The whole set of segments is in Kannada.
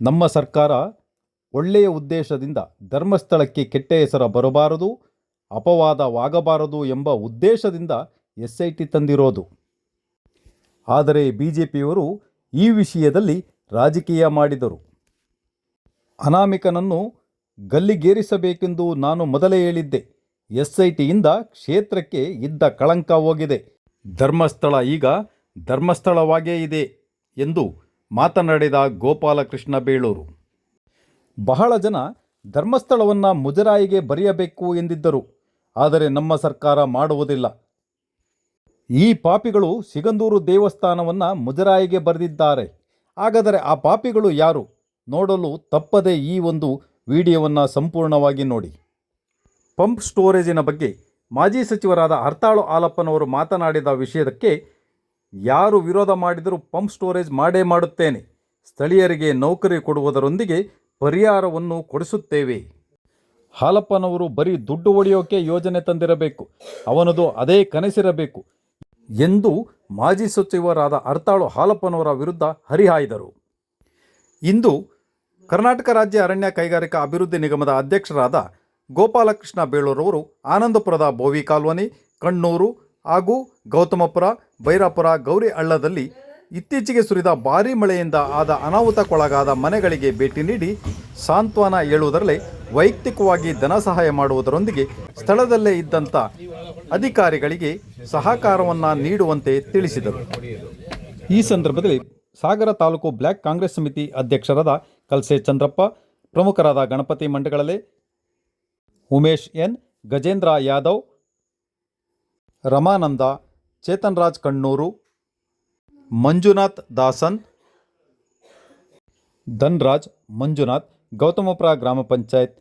ನಮ್ಮ ಸರ್ಕಾರ ಒಳ್ಳೆಯ ಉದ್ದೇಶದಿಂದ ಧರ್ಮಸ್ಥಳಕ್ಕೆ ಕೆಟ್ಟ ಹೆಸರು ಬರಬಾರದು, ಅಪವಾದವಾಗಬಾರದು ಎಂಬ ಉದ್ದೇಶದಿಂದ ಎಸ್ ಐ ಟಿ ತಂದಿರೋದು. ಆದರೆ ಬಿ ಜೆ ಪಿಯವರು ಈ ವಿಷಯದಲ್ಲಿ ರಾಜಕೀಯ ಮಾಡಿದರು. ಅನಾಮಿಕನನ್ನು ಗಲ್ಲಿಗೇರಿಸಬೇಕೆಂದು ನಾನು ಮೊದಲೇ ಹೇಳಿದ್ದೆ. ಎಸ್ ಐ ಟಿಯಿಂದ ಕ್ಷೇತ್ರಕ್ಕೆ ಇದ್ದ ಕಳಂಕ ಹೋಗಿದೆ. ಧರ್ಮಸ್ಥಳ ಈಗ ಧರ್ಮಸ್ಥಳವಾಗೇ ಇದೆ ಎಂದು ಮಾತನಾಡಿದ ಗೋಪಾಲಕೃಷ್ಣ ಬೇಳೂರು. ಬಹಳ ಜನ ಧರ್ಮಸ್ಥಳವನ್ನು ಮುಜರಾಯಿಗೆ ಬರೆಯಬೇಕು ಎಂದಿದ್ದರು, ಆದರೆ ನಮ್ಮ ಸರ್ಕಾರ ಮಾಡುವುದಿಲ್ಲ. ಈ ಪಾಪಿಗಳು ಸಿಗಂದೂರು ದೇವಸ್ಥಾನವನ್ನು ಮುಜರಾಯಿಗೆ ಬರೆದಿದ್ದಾರೆ. ಹಾಗಾದರೆ ಆ ಪಾಪಿಗಳು ಯಾರು? ನೋಡಲು ತಪ್ಪದೆ ಈ ಒಂದು ವಿಡಿಯೋವನ್ನು ಸಂಪೂರ್ಣವಾಗಿ ನೋಡಿ. ಪಂಪ್ ಸ್ಟೋರೇಜಿನ ಬಗ್ಗೆ ಮಾಜಿ ಸಚಿವರಾದ ಹರ್ತಾಳು ಆಲಪ್ಪನವರು ಮಾತನಾಡಿದ ವಿಷಯಕ್ಕೆ ಯಾರು ವಿರೋಧ ಮಾಡಿದರೂ ಪಂಪ್ ಸ್ಟೋರೇಜ್ ಮಾಡೇ ಮಾಡುತ್ತೇನೆ. ಸ್ಥಳೀಯರಿಗೆ ನೌಕರಿ ಕೊಡುವುದರೊಂದಿಗೆ ಪರಿಹಾರವನ್ನು ಕೊಡಿಸುತ್ತೇವೆ. ಹಾಲಪ್ಪನವರು ಬರೀ ದುಡ್ಡು ಒಡೆಯೋಕೆ ಯೋಜನೆ ತಂದಿರಬೇಕು. ಅವನದು ಅದೇ ಕನಸಿರಬೇಕು ಎಂದು ಮಾಜಿ ಸಚಿವರಾದ ಅರ್ತಾಳು ಹಾಲಪ್ಪನವರ ವಿರುದ್ಧ ಹರಿಹಾಯ್ದರು. ಇಂದು ಕರ್ನಾಟಕ ರಾಜ್ಯ ಅರಣ್ಯ ಕೈಗಾರಿಕಾ ಅಭಿವೃದ್ಧಿ ನಿಗಮದ ಅಧ್ಯಕ್ಷರಾದ ಗೋಪಾಲಕೃಷ್ಣ ಬೇಳೂರವರು ಆನಂದಪುರದ ಬೋವಿ ಕಾಲೋನಿ, ಕಣ್ಣೂರು ಹಾಗೂ ಗೌತಮಪುರ, ಭೈರಾಪುರ, ಗೌರಿ ಹಳ್ಳದಲ್ಲಿ ಇತ್ತೀಚೆಗೆ ಸುರಿದ ಭಾರೀ ಮಳೆಯಿಂದ ಆದ ಅನಾಹುತಕ್ಕೊಳಗಾದ ಮನೆಗಳಿಗೆ ಭೇಟಿ ನೀಡಿ ಸಾಂತ್ವನ ಹೇಳುವುದರಲ್ಲೇ ವೈಯಕ್ತಿಕವಾಗಿ ಧನ ಸಹಾಯ ಮಾಡುವುದರೊಂದಿಗೆ ಸ್ಥಳದಲ್ಲೇ ಇದ್ದಂಥ ಅಧಿಕಾರಿಗಳಿಗೆ ಸಹಕಾರವನ್ನು ನೀಡುವಂತೆ ತಿಳಿಸಿದರು. ಈ ಸಂದರ್ಭದಲ್ಲಿ ಸಾಗರ ತಾಲೂಕು ಬ್ಲ್ಯಾಕ್ ಕಾಂಗ್ರೆಸ್ ಸಮಿತಿ ಅಧ್ಯಕ್ಷರಾದ ಕಲ್ಸೆ ಚಂದ್ರಪ್ಪ, ಪ್ರಮುಖರಾದ ಗಣಪತಿ ಮಂಡಗಳಲೆ ಉಮೇಶ್ ಎನ್, ಗಜೇಂದ್ರ ಯಾದವ್ ರಮಾನಂದ ಚೇತನ್ ರಾಜ್ ಕಣ್ಣೂರು ಮಂಜುನಾಥ್ ದಾಸನ್ ಧನ್ರಾಜ್ ಮಂಜುನಾಥ್ ಗೌತಮಪುರ ಗ್ರಾಮ ಪಂಚಾಯತ್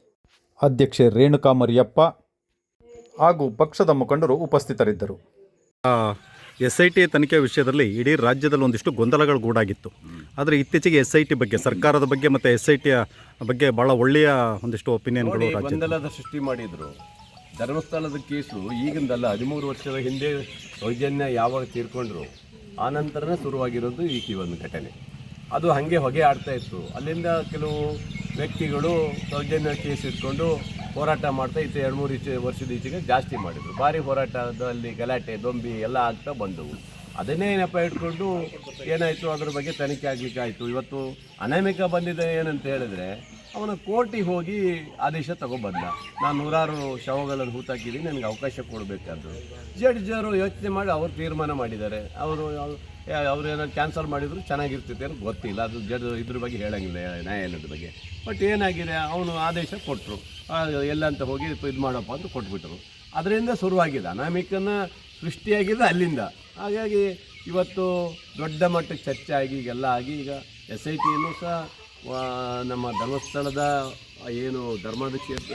ಅಧ್ಯಕ್ಷೆ ರೇಣುಕಾ ಮರಿಯಪ್ಪ ಹಾಗೂ ಪಕ್ಷದ ಮುಖಂಡರು ಉಪಸ್ಥಿತರಿದ್ದರು. ಎಸ್ ಐ ಟಿ ತನಿಖೆ ವಿಷಯದಲ್ಲಿ ಇಡೀ ರಾಜ್ಯದಲ್ಲಿ ಒಂದಿಷ್ಟು ಗೊಂದಲಗಳು ಗೂಡಾಗಿತ್ತು ಆದರೆ ಇತ್ತೀಚೆಗೆ ಎಸ್ ಐ ಟಿ ಬಗ್ಗೆ ಸರ್ಕಾರದ ಬಗ್ಗೆ ಮತ್ತು ಎಸ್ ಐ ಟಿಯ ಬಗ್ಗೆ ಭಾಳ ಒಳ್ಳೆಯ ಒಂದಿಷ್ಟು ಒಪಿನಿಯನ್ಗಳು ಗೊಂದಲದ ಸೃಷ್ಟಿ ಮಾಡಿದ್ರು. ಧರ್ಮಸ್ಥಳದ ಕೇಸು ಈಗಿಂದಲ್ಲ ಹದಿಮೂರು ವರ್ಷದ ಹಿಂದೆ ಸೌಜನ್ಯ ಯಾವಾಗ ತೀರ್ಕೊಂಡ್ರು? ಆ ನಂತರನೇ ಶುರುವಾಗಿರೋದು ಈ ಒಂದು ಘಟನೆ. ಅದು ಹಾಗೆ ಹೊಗೆ ಆಡ್ತಾ ಇತ್ತು. ಅಲ್ಲಿಂದ ಕೆಲವು ವ್ಯಕ್ತಿಗಳು ಸೌಜನ್ಯ ಕೇಸ್ ಇಟ್ಕೊಂಡು ಹೋರಾಟ ಮಾಡ್ತಾ ಇತ್ತು. ಎರಡು ಮೂರು ಈಚೆ ವರ್ಷದ ಈಚೆಗೆ ಜಾಸ್ತಿ ಮಾಡಿದರು. ಭಾರಿ ಹೋರಾಟದಲ್ಲಿ ಗಲಾಟೆ, ದೊಂಬಿ ಎಲ್ಲ ಆಗ್ತಾ ಬಂದವು. ಅದನ್ನೇ ನೆಪ ಇಟ್ಕೊಂಡು ಏನಾಯಿತು? ಅದ್ರ ಬಗ್ಗೆ ತನಿಖೆ ಆಗಲಿಕ್ಕೆ ಆಯಿತು ಇವತ್ತು ಅನಾಮಿಕ ಬಂದಿದೆ ಏನಂತ ಹೇಳಿದ್ರೆ ಅವನು ಕೋರ್ಟಿಗೆ ಹೋಗಿ ಆದೇಶ ತಗೊಬಂದ ನಾನು ನೂರಾರು ಶವಗಳನ್ನು ಹೂತಾಕಿದ್ದೀನಿ, ನನಗೆ ಅವಕಾಶ ಕೊಡಬೇಕಾದ್ರು ಜಡ್ಜರು ಯೋಚನೆ ಮಾಡಿ ಅವರು ತೀರ್ಮಾನ ಮಾಡಿದ್ದಾರೆ. ಅವರು ಅವರು ಏನಾದ್ರು ಕ್ಯಾನ್ಸಲ್ ಮಾಡಿದ್ರು ಚೆನ್ನಾಗಿರ್ತಿತ್ತು ಅಂತ ಗೊತ್ತಿಲ್ಲ. ಅದು ಜಡ್ ಇದ್ರ ಬಗ್ಗೆ ಹೇಳಂಗಿಲ್ಲ ನ್ಯಾಯಾಲಯದ ಬಗ್ಗೆ. ಬಟ್ ಏನಾಗಿದೆ, ಅವನು ಆದೇಶ ಕೊಟ್ಟರು ಎಲ್ಲ ಅಂತ ಹೋಗಿ ಇದು ಮಾಡಪ್ಪ ಅಂತ ಕೊಟ್ಬಿಟ್ರು. ಅದರಿಂದ ಶುರುವಾಗಿದೆ. ಅನಾಮಿಕನ ಸೃಷ್ಟಿಯಾಗಿದೆ ಅಲ್ಲಿಂದ. ಹಾಗಾಗಿ ಇವತ್ತು ದೊಡ್ಡ ಮಟ್ಟಕ್ಕೆ ಚರ್ಚೆ ಆಗಿ, ಈಗೆಲ್ಲ ಆಗಿ ಈಗ ಎಸ್ ಐ ಟಿಯನ್ನು ಸಹ ನಮ್ಮ ಧರ್ಮಸ್ಥಳದ ಏನು ಧರ್ಮದ ಕ್ಷೇತ್ರ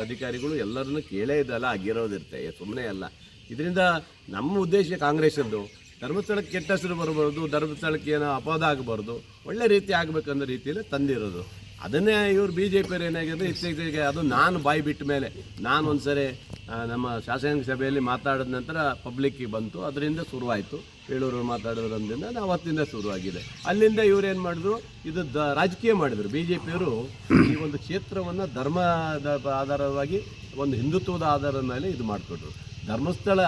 ಅಧಿಕಾರಿಗಳು ಎಲ್ಲರನ್ನು ಕೇಳೇ ಇದ್ದಲ್ಲ ಆಗಿರೋದಿರುತ್ತೆ ಸುಮ್ಮನೆ ಅಲ್ಲ. ಇದರಿಂದ ನಮ್ಮ ಉದ್ದೇಶ ಕಾಂಗ್ರೆಸ್ಸದ್ದು ಧರ್ಮಸ್ಥಳಕ್ಕೆ ಕೆಟ್ಟ ಹೆಸರು ಬರಬಾರ್ದು ಧರ್ಮಸ್ಥಳಕ್ಕೆ ಏನೋ ಅಪವಾದ ಆಗಬಾರ್ದು ಒಳ್ಳೆ ರೀತಿ ಆಗಬೇಕನ್ನೋ ರೀತಿಯಲ್ಲಿ ತಂದಿರೋದು. ಅದನ್ನೇ ಇವರು ಬಿ ಜೆ ಪಿಯವರು ಏನಾಗಿದೆ ಇತ್ತೀಚೆಗೆ ಅದು ನಾನು ಬಾಯಿ ಬಿಟ್ಟ ಮೇಲೆ ನಾನು ಒಂದ್ಸರಿ ಆ, ನಮ್ಮ ಶಾಸಕಾಂಗ ಸಭೆಯಲ್ಲಿ ಮಾತಾಡಿದ ನಂತರ ಪಬ್ಲಿಕ್ಕಿಗೆ ಬಂತು. ಅದರಿಂದ ಶುರುವಾಯಿತು. ಬೇಳೂರು ಮಾತಾಡೋದ್ರಿಂದ ಅವತ್ತಿಂದ ಶುರುವಾಗಿದೆ. ಅಲ್ಲಿಂದ ಇವರೇನು ಮಾಡಿದ್ರು? ಇದು ದ, ರಾಜಕೀಯ ಮಾಡಿದರು. ಬಿ ಜೆ ಪಿಯವರು ಈ ಒಂದು ಕ್ಷೇತ್ರವನ್ನು ಧರ್ಮದ ಆಧಾರವಾಗಿ, ಒಂದು ಹಿಂದುತ್ವದ ಆಧಾರದ ಮೇಲೆ ಇದು ಮಾಡಿಕೊಟ್ರು. ಧರ್ಮಸ್ಥಳ,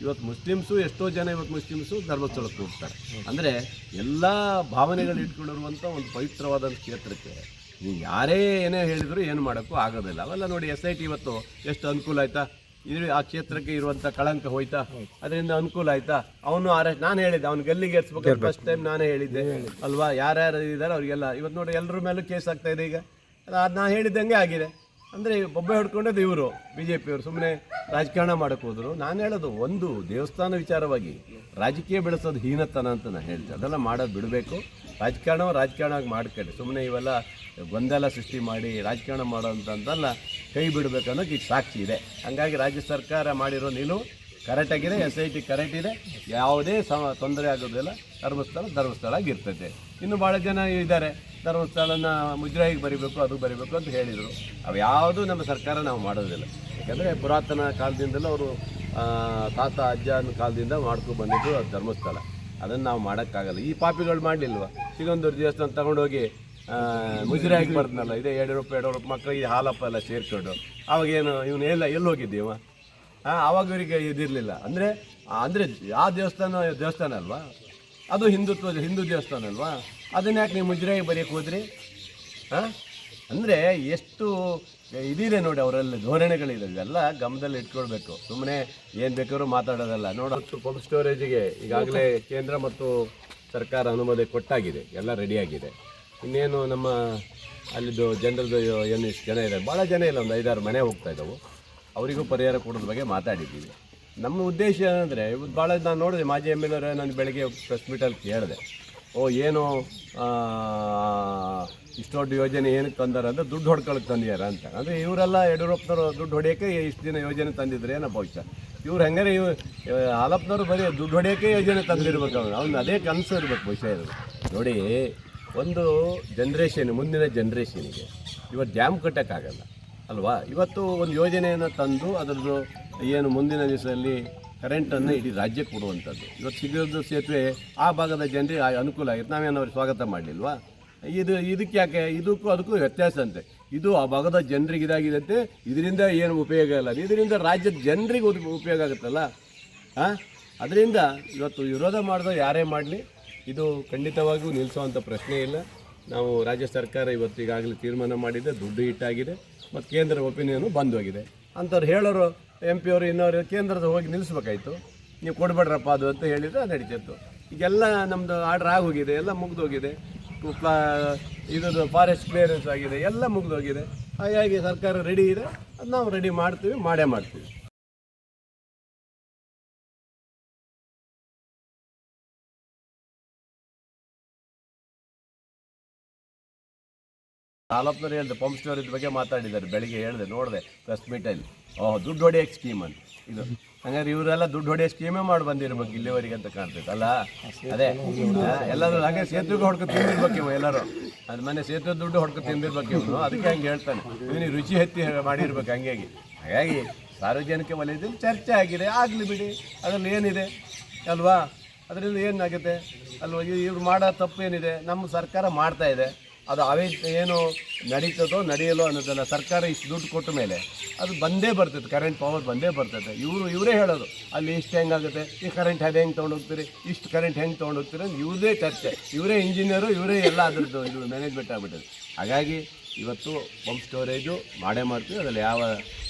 ಇವತ್ತು ಮುಸ್ಲಿಮ್ಸು ಎಷ್ಟೋ ಜನ ಇವತ್ತು ಮುಸ್ಲಿಮ್ಸು ಧರ್ಮಸ್ಥಳಕ್ಕೆ ಹೋಗ್ತಾರೆ. ಅಂದರೆ ಎಲ್ಲ ಭಾವನೆಗಳು ಇಟ್ಕೊಂಡಿರುವಂಥ ಒಂದು ಪವಿತ್ರವಾದ ಕ್ಷೇತ್ರಕ್ಕೆ. ಯಾರೇ ಏನೇ ಹೇಳಿದ್ರು ಏನು ಮಾಡೋಕ್ಕೂ ಆಗೋದಿಲ್ಲ. ಅವೆಲ್ಲ ನೋಡಿ ಎಸ್ ಐ ಟಿ ಇವತ್ತು ಎಷ್ಟು ಅನುಕೂಲ ಆಯ್ತಾ? ಇದು ಆ ಕ್ಷೇತ್ರಕ್ಕೆ ಇರುವಂಥ ಕಳಂಕ ಹೋಯ್ತಾ? ಅದರಿಂದ ಅನುಕೂಲ ಆಯ್ತಾ? ಅವನು ಅರೆಸ್ಟ್ ನಾನು ಹೇಳಿದ್ದೆ, ಅವ್ನು ಗಲ್ಲಿಗೆ ಏರ್ಸ್ಬೇಕು ಫಸ್ಟ್ ಟೈಮ್ ನಾನೇ ಹೇಳಿದ್ದೆ. ಅಲ್ವಾ? ಯಾರ್ಯಾರು ಇದ್ದಾರೆ ಅವ್ರಿಗೆಲ್ಲ. ಇವತ್ತು ನೋಡಿ ಎಲ್ಲರ ಮೇಲೂ ಕೇಸ್ ಆಗ್ತಾ ಇದೆ ಈಗ. ಅದು ನಾನು ಹೇಳಿದ್ದಂಗೆ ಆಗಿದೆ. ಅಂದರೆ ಬೊಬ್ಬೆ ಹೊಡ್ಕೊಂಡೆ ಇವರು ಬಿ ಜೆ ಪಿಯವರು ಸುಮ್ಮನೆ ರಾಜಕಾರಣ ಮಾಡಕ್ಕೆ ಹೋದರು. ನಾನು ಹೇಳೋದು ಒಂದು, ದೇವಸ್ಥಾನ ವಿಚಾರವಾಗಿ ರಾಜಕೀಯ ಬೆಳೆಸೋದು ಹೀನತನ ಅಂತ ನಾನು ಹೇಳ್ತೀನಿ ಅದೆಲ್ಲ ಮಾಡೋದು ಬಿಡಬೇಕು. ರಾಜಕಾರಣ ರಾಜಕಾರಣ ಮಾಡ್ಕೊಳ್ಳಿ ಸುಮ್ಮನೆ ಇವೆಲ್ಲ ಗೊಂದಲ ಸೃಷ್ಟಿ ಮಾಡಿ ರಾಜಕಾರಣ ಮಾಡೋಂಥದ್ದೆಲ್ಲ ಕೈ ಬಿಡಬೇಕು ಅನ್ನೋಕ್ಕೆ ಈಗ ಸಾಕ್ಷಿ ಇದೆ. ಹಾಗಾಗಿ ರಾಜ್ಯ ಸರ್ಕಾರ ಮಾಡಿರೋ ನಿಲುವು ಕರೆಕ್ಟಾಗಿದೆ ಎಸ್ ಐ ಟಿ ಕರೆಕ್ಟ್ ಇದೆ. ಯಾವುದೇ ಸಮ ತೊಂದರೆ ಆಗೋದಿಲ್ಲ. ಧರ್ಮಸ್ಥಳ ಧರ್ಮಸ್ಥಳ ಆಗಿರ್ತದೆ. ಇನ್ನು ಭಾಳ ಜನ ಇದ್ದಾರೆ. ಧರ್ಮಸ್ಥಳನ ಮುಜರಾಯಿಗೆ ಬರಿಬೇಕು, ಅದು ಬರಿಬೇಕು ಅಂತ ಹೇಳಿದರು. ಅವು ಯಾವುದೂ ನಮ್ಮ ಸರ್ಕಾರ ನಾವು ಮಾಡೋದಿಲ್ಲ. ಯಾಕಂದರೆ ಪುರಾತನ ಕಾಲದಿಂದಲೂ ಅವರು ತಾತ ಅಜ್ಜನ ಕಾಲದಿಂದ ಮಾಡ್ಕೊಂಡು ಬಂದಿದ್ದು ಧರ್ಮಸ್ಥಳ. ಅದನ್ನು ನಾವು ಮಾಡೋಕ್ಕಾಗಲ್ಲ. ಈ ಪಾಪಿಗಳು ಮಾಡಲಿಲ್ವ? ಸಿಗಂದೂರು ದೇವಸ್ಥಾನ ತಗೊಂಡೋಗಿ ಮುಜರಾಯಿಗೆ ಬರ್ತಾನಲ್ಲ ಇದೇ ಎರಡು ರೂಪಾಯಿ ಮಕ್ಕಳಿಗೆ ಹಾಲಪ್ಪ ಎಲ್ಲ ಸೇರ್ಕೊಂಡು. ಅವಾಗೇನು, ಇವನು ಎಲ್ಲ ಎಲ್ಲಿ ಹೋಗಿದ್ದೀವ? ಹಾಂ, ಅವಾಗ ಇವರಿಗೆ ಇದಿರಲಿಲ್ಲ. ಅಂದರೆ ಅಂದರೆ ಆ ದೇವಸ್ಥಾನ ದೇವಸ್ಥಾನ ಅಲ್ವಾ? ಅದು ಹಿಂದುತ್ವ, ಹಿಂದೂ ದೇವಸ್ಥಾನ ಅಲ್ವಾ? ಅದನ್ನ ಯಾಕೆ ನೀವು ಮುಜರಾಯಿ ಬರೆಯಕ್ಕೆ ಹೋದ್ರಿ? ಹಾಂ? ಅಂದರೆ ಎಷ್ಟು ಇದಿದೆ ನೋಡಿ ಅವರಲ್ಲಿ ಧೋರಣೆಗಳಿದೆ. ಇವೆಲ್ಲ ಗಮನದಲ್ಲಿ ಇಟ್ಕೊಳ್ಬೇಕು. ಸುಮ್ಮನೆ ಏನು ಬೇಕಾದ್ರು ಮಾತಾಡೋದಲ್ಲ. ನೋಡು. ಪಂಪ್ ಸ್ಟೋರೇಜಿಗೆ ಈಗಾಗಲೇ ಕೇಂದ್ರ ಮತ್ತು ಸರ್ಕಾರ ಅನುಮತಿ ಕೊಟ್ಟಾಗಿದೆ. ಎಲ್ಲ ರೆಡಿಯಾಗಿದೆ ಇನ್ನೇನು ನಮ್ಮ ಅಲ್ಲಿದ್ದು ಜನರದ್ದು ಏನು ಇಷ್ಟು ಜನ ಇದ್ದಾರೆ? ಭಾಳ ಜನ ಇಲ್ಲ, ಒಂದು ಐದಾರು ಮನೆ ಹೋಗ್ತಾ ಇದ್ದಾವೆ. ಅವರಿಗೂ ಪರಿಹಾರ ಕೊಡೋದ್ರ ಬಗ್ಗೆ ಮಾತಾಡಿದ್ದೀವಿ. ನಮ್ಮ ಉದ್ದೇಶ ಏನಂದರೆ ಭಾಳ ನಾನು ನೋಡಿದೆ, ಮಾಜಿ ಎಂ ಎಲ್ ಅವರೇ ನಾನು ಬೆಳಗ್ಗೆ ಪ್ರೆಸ್ ಮೀಟಲ್ಲಿ ಕೇಳಿದೆ, ಓ ಏನು ಇಷ್ಟು ದೊಡ್ಡ ಯೋಜನೆ ಏನಕ್ಕೆ ತಂದಾರ ಅಂದರೆ ದುಡ್ಡು ಹೊಡ್ಕೊಳಕ್ಕೆ ತಂದಿದ್ದಾರೆ ಅಂತ. ಅಂದರೆ ಇವರೆಲ್ಲ ಯಡಿಯೂರಪ್ಪನವರು ದುಡ್ಡು ಹೊಡೆಯೋಕ್ಕೆ ಇಷ್ಟು ದಿನ ಯೋಜನೆ ತಂದಿದ್ರೆ ಏನೋ ಭವಿಷ್ಯ ಇವ್ರು ಹೆಂಗಾರೆ ಇವ್ ಹಾಲಪ್ಪನವರು ಬರೀ ದುಡ್ಡು ಹೊಡೆಯೋಕ್ಕೆ ಯೋಜನೆ ತಂದಿರ್ಬೇಕು ಅವ್ನು ಅವ್ನು ಅದೇ ಕನಸು ಇರ್ಬೇಕು ಭವಿಷ್ಯ ಇರೋದು ನೋಡಿ, ಒಂದು ಜನ್ರೇಷನ್ ಮುಂದಿನ ಜನ್ರೇಷನ್ಗೆ ಇವತ್ತು ಜಾಮ್ ಕಟ್ಟೋಕ್ಕಾಗಲ್ಲ. ಅಲ್ವಾ? ಇವತ್ತು ಒಂದು ಯೋಜನೆಯನ್ನು ತಂದು ಅದರದ್ದು ಏನು ಮುಂದಿನ ದಿವಸದಲ್ಲಿ ಕರೆಂಟನ್ನು ಇಡೀ ರಾಜ್ಯಕ್ಕೆ ಕೊಡುವಂಥದ್ದು. ಇವತ್ತು ಸಿಗೋದು ಸೇತುವೆ ಆ ಭಾಗದ ಜನರಿಗೆ ಅನುಕೂಲ ಆಗಿತ್ತು ನಾವೇನು ಅವ್ರಿಗೆ ಸ್ವಾಗತ ಮಾಡಲಿಲ್ವಾ? ಇದು, ಇದಕ್ಕೆ ಯಾಕೆ? ಇದಕ್ಕೂ ಅದಕ್ಕೂ ವ್ಯತ್ಯಾಸ ಅಂತೆ. ಇದು ಆ ಭಾಗದ ಜನರಿಗೆ ಇದಾಗಿದಂತೆ ಇದರಿಂದ ಏನು ಉಪಯೋಗ ಇಲ್ಲ. ಇದರಿಂದ ರಾಜ್ಯದ ಜನರಿಗೆ ಉಪಯೋಗ ಆಗುತ್ತಲ್ಲ? ಹಾಂ ಅದರಿಂದ ಇವತ್ತು ವಿರೋಧ ಮಾಡಿದೋ ಯಾರೇ ಮಾಡಲಿ, ಇದು ಖಂಡಿತವಾಗಿಯೂ ನಿಲ್ಲಿಸುವಂಥ ಪ್ರಶ್ನೆ ಇಲ್ಲ. ನಾವು ರಾಜ್ಯ ಸರ್ಕಾರ ಇವತ್ತು ಈಗಾಗಲೇ ತೀರ್ಮಾನ ಮಾಡಿದೆ, ದುಡ್ಡು ಇಟ್ಟಾಗಿದೆ ಮತ್ತು ಕೇಂದ್ರ ಒಪಿನಿಯನು ಬಂದೋಗಿದೆ ಅಂಥವ್ರು ಹೇಳೋರು ಎಂ ಪಿ ಅವರು ಇನ್ನೋರು, ಕೇಂದ್ರದ ಹೋಗಿ ನಿಲ್ಲಿಸ್ಬೇಕಾಯ್ತು ನೀವು ಕೊಡಬೇಡ್ರಪ್ಪ ಅದು ಅಂತ ಹೇಳಿದ್ರೆ ಅದು ನಡೀತಿತ್ತು. ಈಗೆಲ್ಲ ನಮ್ಮದು ಆರ್ಡ್ರ್ ಆಗೋಗಿದೆ, ಎಲ್ಲ ಮುಗಿದೋಗಿದೆ. ಇದ್ರದ್ದು ಇದು ಫಾರೆಸ್ಟ್ ಕ್ಲಿಯರೆನ್ಸ್ ಆಗಿದೆ, ಎಲ್ಲ ಮುಗಿದೋಗಿದೆ. ಹಾಗಾಗಿ ಸರ್ಕಾರ ರೆಡಿ ಇದೆ, ಅದು ನಾವು ರೆಡಿ ಮಾಡ್ತೀವಿ, ಮಾಡೇ ಮಾಡ್ತೀವಿ. ತಾಲೂಕ್ನವ್ರು ಹೇಳಿದೆ ಪಂಪ್ ಇದ್ರ ಬಗ್ಗೆ ಮಾತಾಡಿದ್ದಾರೆ. ಬೆಳಿಗ್ಗೆ ಹೇಳಿದೆ, ನೋಡಿದೆ ಪ್ರೆಸ್ ಮೀಟಲ್ಲಿ ಓಹ್, ದುಡ್ಡು ಹೊಡೆಯೋ ಸ್ಕೀಮ್ ಅಂತ. ಇದು, ಹಂಗಾದ್ರೆ ಇವರೆಲ್ಲ ದುಡ್ಡು ಹೊಡೆಯೋ ಸ್ಕೀಮೇ ಮಾಡಿ ಬಂದಿರ್ಬೇಕು ಇಲ್ಲಿವರೆಗೆ ಅಂತ ಕಾಣ್ತೈತೆ, ಅಲ್ಲ? ಅದೇ ಎಲ್ಲರೂ ಹಾಗೆ ಸೇತುವೆಗೆ ಹೊಡ್ಕೊ ತಿಂದಿರ್ಬೇಕು ಇವ ಎಲ್ಲರೂ. ಅದು ಮನೆ ಸೇತುವೆ ದುಡ್ಡು ಹೊಡ್ಕೊ ತಿಂದಿರ್ಬೇಕು ಇವನು ಅದಕ್ಕೆ ಹಂಗೆ ಹೇಳ್ತಾನೆ. ಇವನಿ ರುಚಿ ಹತ್ತಿ ಮಾಡಿರ್ಬೇಕು ಹಂಗಾಗಿ. ಹಾಗಾಗಿ ಸಾರ್ವಜನಿಕ ವಲಯದಲ್ಲಿ ಚರ್ಚೆ ಆಗಿದೆ. ಆಗಲಿ ಬಿಡಿ, ಅದರಲ್ಲಿ ಏನಿದೆ? ಅಲ್ವಾ? ಅದರಿಂದ ಏನಾಗುತ್ತೆ? ಅಲ್ವಾ? ಇವ್ರು ಮಾಡೋ ತಪ್ಪು ಏನಿದೆ ನಮ್ಮ ಸರ್ಕಾರ ಮಾಡ್ತಾ ಇದೆ. ಅದು ಅವೇ ಏನು ನಡೀತದೋ ನಡೆಯಲ್ಲೋ ಅನ್ನೋದನ್ನು ಸರ್ಕಾರ ಇಷ್ಟು ದುಡ್ಡು ಕೊಟ್ಟ ಮೇಲೆ ಅದು ಬಂದೇ ಬರ್ತದೆ ಕರೆಂಟ್ ಪವರ್ ಬಂದೇ ಬರ್ತದೆ. ಇವರು, ಇವರೇ ಹೇಳೋದು, ಅಲ್ಲಿ ಇಷ್ಟು ಹೆಂಗಾಗುತ್ತೆ, ಈ ಕರೆಂಟ್ ಅದು ಹೆಂಗೆ ತೊಗೊಂಡೋಗ್ತೀರಿ ಇಷ್ಟು ಕರೆಂಟ್ ಹೆಂಗೆ ತೊಗೊಂಡೋಗ್ತೀರಿ ಅಂತ ಇವ್ರದೇ ಚರ್ಚೆ. ಇವರೇ ಇಂಜಿನಿಯರು ಇವರೇ ಎಲ್ಲ ಅದ್ರದ್ದು ಇದು ಮ್ಯಾನೇಜ್ಮೆಂಟ್ ಆಗ್ಬಿಟ್ಟಿದೆ ಹಾಗಾಗಿ ಇವತ್ತು ಪಂಪ್ ಸ್ಟೋರೇಜು ಮಾಡೇ ಮಾಡ್ತೀವಿ, ಅದರಲ್ಲಿ ಯಾವ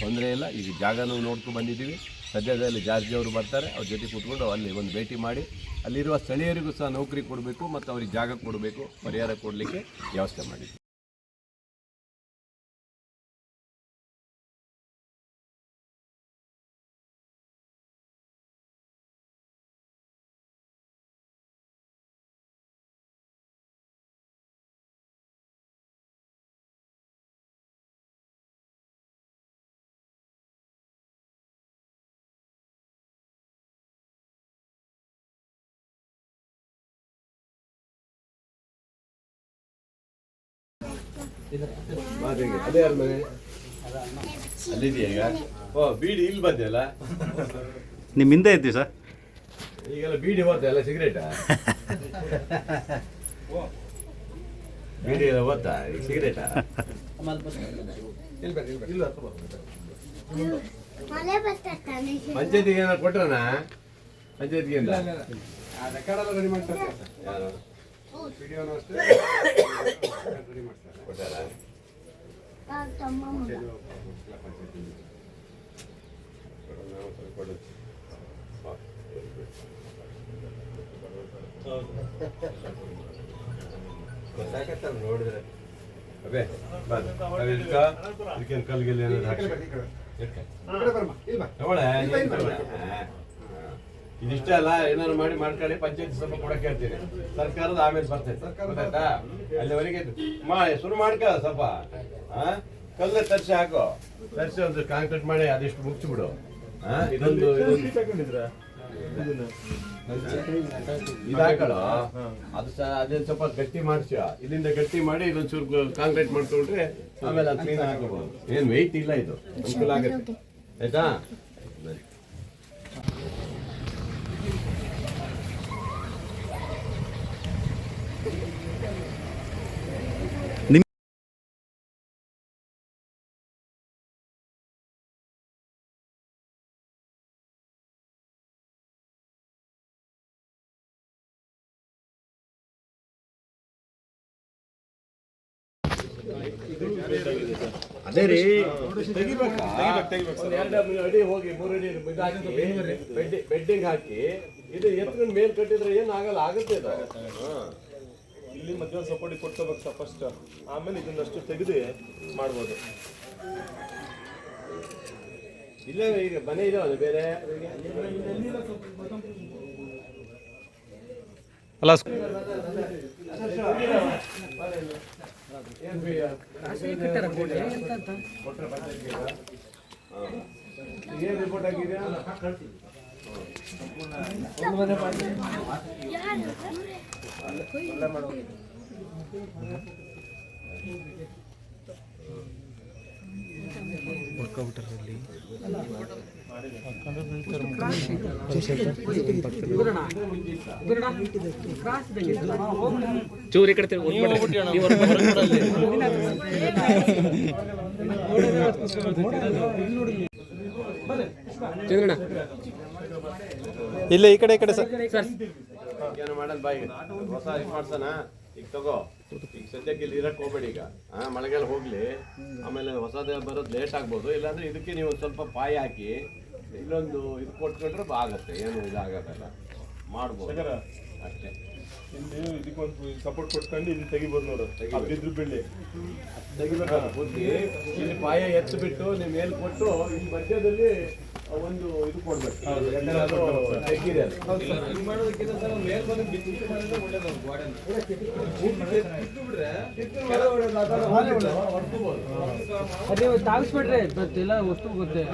ತೊಂದರೆ ಇಲ್ಲ, ಈಗ ಜಾಗನೂ ನೋಡ್ಕೊಂಡು ಬಂದಿದ್ದೀವಿ. ಸದ್ಯದಲ್ಲಿ ಜಾರ್ಜಿ ಅವರು ಬರ್ತಾರೆ, ಅವ್ರ ಜೊತೆ ಕೂತ್ಕೊಂಡು ಅಲ್ಲಿ ಒಂದು ಭೇಟಿ ಮಾಡಿ, ಅಲ್ಲಿರುವ ಸ್ಥಳೀಯರಿಗೂ ಸಹ ನೌಕರಿ ಕೊಡಬೇಕು ಮತ್ತು ಅವ್ರಿಗೆ ಜಾಗ ಕೊಡಬೇಕು, ಪರಿಹಾರ ಕೊಡಲಿಕ್ಕೆ ವ್ಯವಸ್ಥೆ ಮಾಡಿ ಅದೇ ಯಾರ ಅಲ್ಲಿದೆಯಾ ಈಗ? ಓ ಬೀಡಿ ಇಲ್ಲಿ ಬಂದಿಯಲ್ಲ ನಿಮ್ಮ ಹಿಂದೆ ಇದ್ದೀವಿ ಸರ್. ಈಗೆಲ್ಲ ಬೀಡಿ ಹೋದ ಎಲ್ಲ ಸಿಗರೇಟಾ ಬೀಡಿ ಎಲ್ಲ ಓದ್ತಾ ಈಗ ಸಿಗರೇಟಾ ಪಂಚಾಯತಿಗೆ ಏನಾರು ಕೊಟ್ರಣ ಪಂಚಾಯತಿಗೆ ಯಾರು? ರೆಡಿ ಮಾಡ್ತಾರೆ ಸಾಕತ್ತಲ್ಲ ನೋಡಿದ್ರೆ ಅಬೇ ಬಾ ಇದಕ್ಕ ಇದಕ್ಕೇನು ನೋಡಿದ್ರೆ ಏನಾದ್ರು ಹಾಕ್ಸಿ ಇಟ್ಕ. ತಗೊಳ್ಳೆ. ಇದಿಷ್ಟೇ ಅಲ್ಲ, ಏನಾದ್ರು ಮಾಡಿ ಮಾಡ್ಕೊಳ್ಳಿ, ಪಂಚಾಯತ್ ಸ್ವಲ್ಪ ಕೊಡಕ್ಕೆ ಹೇಳ್ತೀನಿ ಸರ್ಕಾರದ ಆಮೇಲೆ ಬರ್ತೈತೆ ಗೊತ್ತಾಯ್ತಾ? ಅಲ್ಲಿವರೆಗೆ. ಮಾ, ಶುರು ಮಾಡ್ಕ ಸ್ವಲ್ಪ. ಕಲ್ಲು ತರ್ಸಿ ಹಾಕೋ. ತರ್ಸಿ ಒಂದು ಕಾಂಕ್ರೀಟ್ ಮಾಡಿ, ಅದಿಷ್ಟು ಮುಗಿಸ್ಬಿಡು. ಇದೊಂದು ಅದು ಅದೇನು ಸ್ವಲ್ಪ ಗಟ್ಟಿ ಮಾಡಿಸಿ. ಇಲ್ಲಿಂದ ಗಟ್ಟಿ ಮಾಡಿ ಇದೊಂದು ಚೂರು ಕಾಂಕ್ರೀಟ್ ಮಾಡ್ಕೊಂಡ್ರೆ ಆಮೇಲೆ ಅದು ಕ್ಲೀನ್ ಹಾಕಬಹುದು ಏನು ವೆಯ್ಟ್ ಇಲ್ಲ ಇದು. ಅನುಕೂಲ ಆಗುತ್ತೆ. ಆಯ್ತಾ? ಅದೇ ರೀ ತೆಗಿಬೇಕಾ ಒಂದ್ ಎರಡು ಅಡಿ ಹೋಗಿ ಮೂರು ಅಡಿ ಇದು ಹಾಕಿ, ಬೆಡ್ಡಿ- ಬೆಡ್ಡಿಂಗ್ ಹಾಕಿ ಇದು ಎತ್ಕೊಂಡು ಮೇಲ್ ಕಟ್ಟಿದ್ರೆ ಏನ್ ಆಗಲ್ಲ ಆಗುತ್ತೆ ಇದು ಇಲ್ಲಿ ಮಧ್ಯಾಹ್ನ ಸಪೋರ್ಟ್ ಕೊಡ್ಕೋಬೇಕು ಸರ್ ಫಸ್ಟ್ ಆಮೇಲೆ ಇದನ್ನಷ್ಟು ತೆಗೆದು ಮಾಡ್ಬೋದು ಇಲ್ಲ ಈಗ ಮನೆ ಇದಾವಲ್ಲ ಬೇರೆ ಅಲ್ಲ ಏನ್ ರಿಪೋರ್ಟ್ ಆಗಿದೆಯಾ ಪಂಚಾಯ್ತಿಗೆ? ಹಾ. ಆಗಿದೆಯಾ ಚೂರಿ ಕಡೆ ಇಲ್ಲ. ಚಂದ್ರಣ್ಣ. ಈ ಕಡೆ ಈ ಕಡೆ ಸರ್. ಏನು ಮಾಡಲ್ ಬಾಯಿ. ಹೊಸ ಮಾಡ್ಸಣ. ಈಗ ತಗೋ ಈಗ ಸದ್ಯಕ್ಕೆ ಇಲ್ಲಿ ಇರಕ್ ಹೋಗ್ಬೇಡಿ ಈಗ. ಹಾಂ ಮಳೆಗಾಲ ಹೋಗ್ಲಿ. ಆಮೇಲೆ ಹೊಸದೇ ಬರೋದು ಲೇಟ್ ಆಗ್ಬೋದು. ಇಲ್ಲಾಂದ್ರೆ ಇದಕ್ಕೆ ನೀವು ಸ್ವಲ್ಪ ಪಾಯಿ ಹಾಕಿ ಇಲ್ಲೊಂದು ಇದು ಕೊಟ್ಕೊಂಡ್ರೆ ಆಗುತ್ತೆ. ಏನು ಇದಾಗತ್ತಲ್ಲ ಮಾಡ್ಬೋದು. ಅಷ್ಟೇ. ಇಲ್ಲಿ ಇದಕ್ಕೊಂದು ಸಪೋರ್ಟ್ ಕೊಟ್ಕೊಂಡು ಇಲ್ಲಿ ತೆಗಿಬೋದು ನೋಡು. ಆ ಬಿದ್ರು ಬಿಳಿ ತೆಗಿಬೇಕಲ್ಲ ಬುದ್ಧಿ ಇಲ್ಲಿ ಪಾಯ ಎತ್ತು ಬಿಟ್ಟು ನೀವು ಮೇಲ್ ಕೊಟ್ಟು ಇಲ್ಲಿ ಮಧ್ಯದಲ್ಲಿ ಒಂದು ಇದು ಕೊಡ್ಬೇಕು. ಯಾಕಂದ್ರೆ ಅದು. ಮಾಡೋದಕ್ಕಿಂತ ಸರ್ ಮೇಲ್ ಬಂದು ಮಾಡಿದ್ರೆ ಒಳ್ಳೇದು ಗೋಡೆನ. ಬಿಟ್ರೆ ತಾಗಿಸ್ಬಿಟ್ರೆ ಗೊತ್ತಿಲ್ಲ ವಸ್ತು ಗೊತ್ತೆ